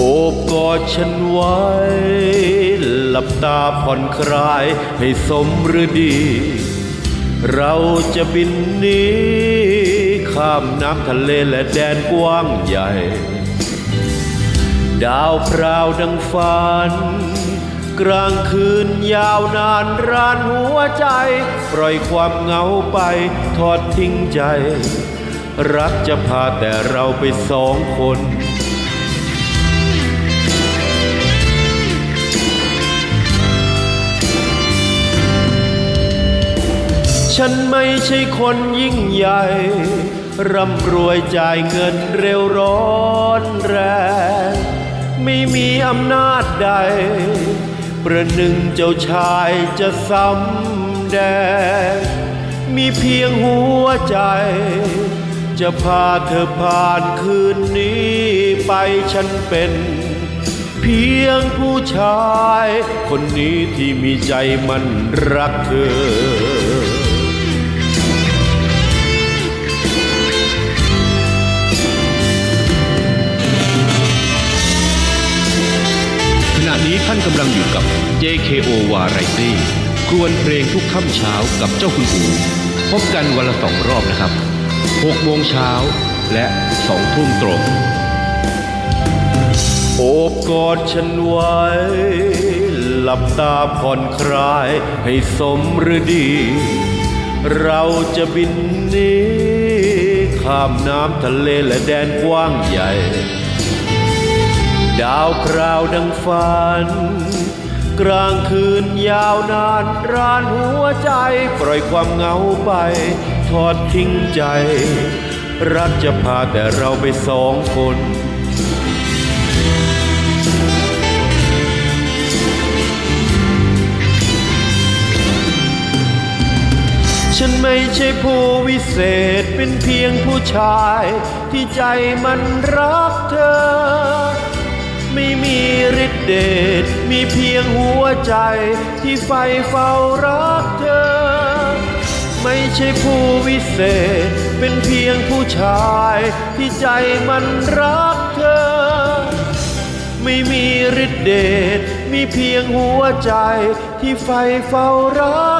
อบกอดฉันไว้ หลับตาผ่อนคลายให้สมฤดี เราจะบินหนี้ข้ามน้ำทะเลและแดนกว้างใหญ่ ดาวพราวดังฝัน กลางคืนยาวนานรานหัวใจ ปล่อยความเหงาไปทอดทิ้งใจ รักจะพาแต่เราไปสองคน ฉันไม่ใช่คนยิ่งใหญ่ ร่ำรวยจ่ายเงินเร็วร้อนแรง ไม่มีอำนาจใด ประหนึ่งเจ้าชายจะซ้ำแดง มีเพียงหัวใจ จะพาเธอผ่านคืนนี้ไปฉันเป็นเพียงผู้ชาย คนนี้ที่มีใจมันรักเธอ นี้ท่านกำลังอยู่กับ JKO Variety กวนเพลงทุกค่ำเช้ากับเจ้าคุณอูพบกันวันละสองรอบนะครับ6โมงเช้าและ2ทุ่มตรงโอบกอดฉันไว้ หลับตาผ่อนคลายให้สมฤดี เราจะบินหนี้ ข้ามน้ำทะเลและแดนกว้างใหญ่าวคราวดังฝัน กลางคืนยาวนานรานหัวใจ ปล่อยความเหงาไปทอดทิ้งใจ รักจะพาแต่เราไปสองคนฉันไม่ใช่ผู้วิเศษเป็นเพียงผู้ชาย ที่ใจมันรักเธอ ไม่มีฤทธิ์เดชมีเพียงหัวใจที่ใฝ่เฝ้ารักเธอ ไม่ใช่ผู้วิเศษ เป็นเพียงผู้ชายที่ใจมันรักเธอ ไม่มีฤทธิ์เดชมีเพียงหัวใจที่ใฝ่เฝ้ารัก